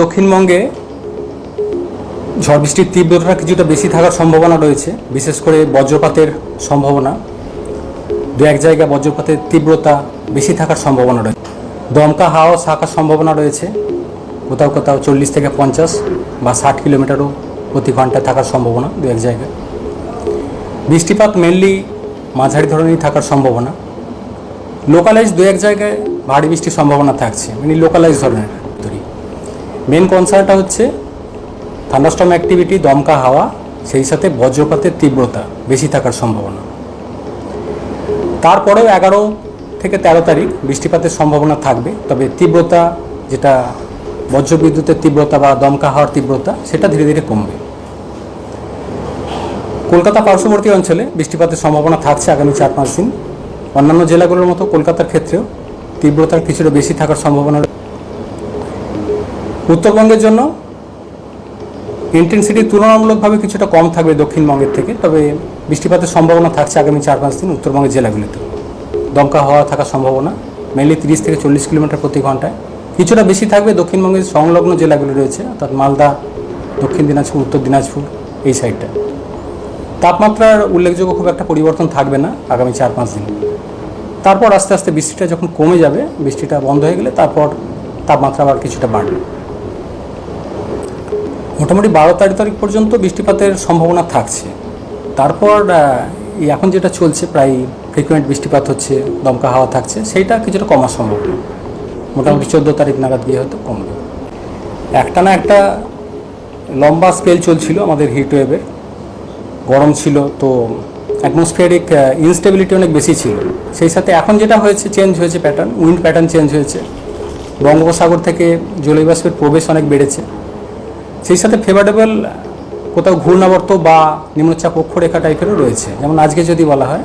দক্ষিণবঙ্গে ঝড় বৃষ্টির তীব্রতা কিছুটা বেশি থাকার সম্ভাবনা রয়েছে, বিশেষ করে বজ্রপাতের সম্ভাবনা। দু এক জায়গায় বজ্রপাতের তীব্রতা বেশি থাকার সম্ভাবনা রয়েছে। দমকা হাওয়া থাকার সম্ভাবনা রয়েছে, কোথাও কোথাও চল্লিশ থেকে পঞ্চাশ বা ষাট কিলোমিটারও প্রতি ঘন্টায় থাকার সম্ভাবনা দু এক জায়গায়। বৃষ্টিপাত মেনলি মাঝারি ধরনেরই থাকার সম্ভাবনা। লোকালাইজ দু এক জায়গায় ভারী বৃষ্টির সম্ভাবনা থাকছে মানে লোকালাইজ ধরনের। মেন কনসার্নটা হচ্ছে থান্ডারস্টর্ম অ্যাক্টিভিটি দমকা হাওয়া, সেই সাথে বজ্রপাতের তীব্রতা বেশি থাকার সম্ভাবনা তারপরেও এগারো থেকে তেরো তারিখ বৃষ্টিপাতের সম্ভাবনা থাকবে, তবে তীব্রতা যেটা বজ্রবিদ্যুতের তীব্রতা বা দমকা হাওয়ার তীব্রতা, সেটা ধীরে ধীরে কমবে কলকাতা পার্শ্ববর্তী অঞ্চলে বৃষ্টিপাতের সম্ভাবনা থাকছে আগামী চার পাঁচ দিন অন্যান্য জেলাগুলোর মতো কলকাতার ক্ষেত্রেও তীব্রতার কিছুটা বেশি থাকার সম্ভাবনা। উত্তরবঙ্গের জন্য ইন্টেন্সিটি তুলনামূলকভাবে কিছুটা কম থাকবে দক্ষিণবঙ্গের থেকে, তবে বৃষ্টিপাতের সম্ভাবনা থাকছে আগামী চার পাঁচ দিন উত্তরবঙ্গের জেলাগুলিতে। দমকা হওয়া থাকার সম্ভাবনা মেনলি তিরিশ থেকে চল্লিশ কিলোমিটার প্রতি ঘন্টায় কিছুটা বেশি থাকবে দক্ষিণবঙ্গের সংলগ্ন জেলাগুলি রয়েছে, অর্থাৎ মালদা, দক্ষিণ দিনাজপুর, উত্তর দিনাজপুর, এই সাইডটা তাপমাত্রার উল্লেখযোগ্য খুব একটা পরিবর্তন থাকবে না আগামী চার পাঁচ দিন। তারপর আস্তে আস্তে বৃষ্টিটা যখন কমে যাবে, বৃষ্টিটা বন্ধ হয়ে গেলে তারপর তাপমাত্রা আবার কিছুটা বাড়বে। মোটামুটি বারো তারিখ তারিখ পর্যন্ত বৃষ্টিপাতের সম্ভাবনা থাকছে। তারপর এখন যেটা চলছে প্রায় ফ্রিকুয়েন্ট বৃষ্টিপাত হচ্ছে, দমকা হাওয়া থাকছে, সেইটা কিছুটা কমার সম্ভাবনা মোটামুটি চোদ্দ তারিখ নাগাদ গিয়ে হয়তো কমবে। একটা না একটা লম্বা স্কেল চলছিল আমাদের হিট ওয়েভের গরম ছিল তো অ্যাটমসফিয়ারিক ইনস্টেবিলিটি অনেক বেশি ছিল। সেই সাথে এখন যেটা হয়েছে চেঞ্জ হয়েছে প্যাটার্ন উইন্ড প্যাটার্ন চেঞ্জ হয়েছে। বঙ্গোপসাগর থেকে জলীয়বাষ্পের প্রবেশ অনেক বেড়েছে। সেই সাথে ফেভারেবল কোথাও ঘূর্ণাবর্ত বা নিম্নচাপ অক্ষরেখা টাইপেরও রয়েছে। যেমন আজকে যদি বলা হয়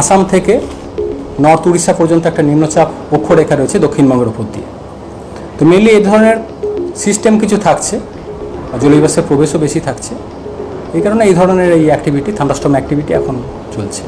আসাম থেকে নর্থ উড়িষ্যা পর্যন্ত একটা নিম্নচাপ অক্ষরেখা রয়েছে দক্ষিণবঙ্গের উপর দিয়ে। তো মেনলি এই ধরনের সিস্টেম কিছু থাকছে, আর জলীয়বাষ্পের প্রবেশও বেশি থাকছে। এই কারণে এই ধরনের এই অ্যাক্টিভিটি থান্ডাস্টম অ্যাক্টিভিটি এখন চলছে।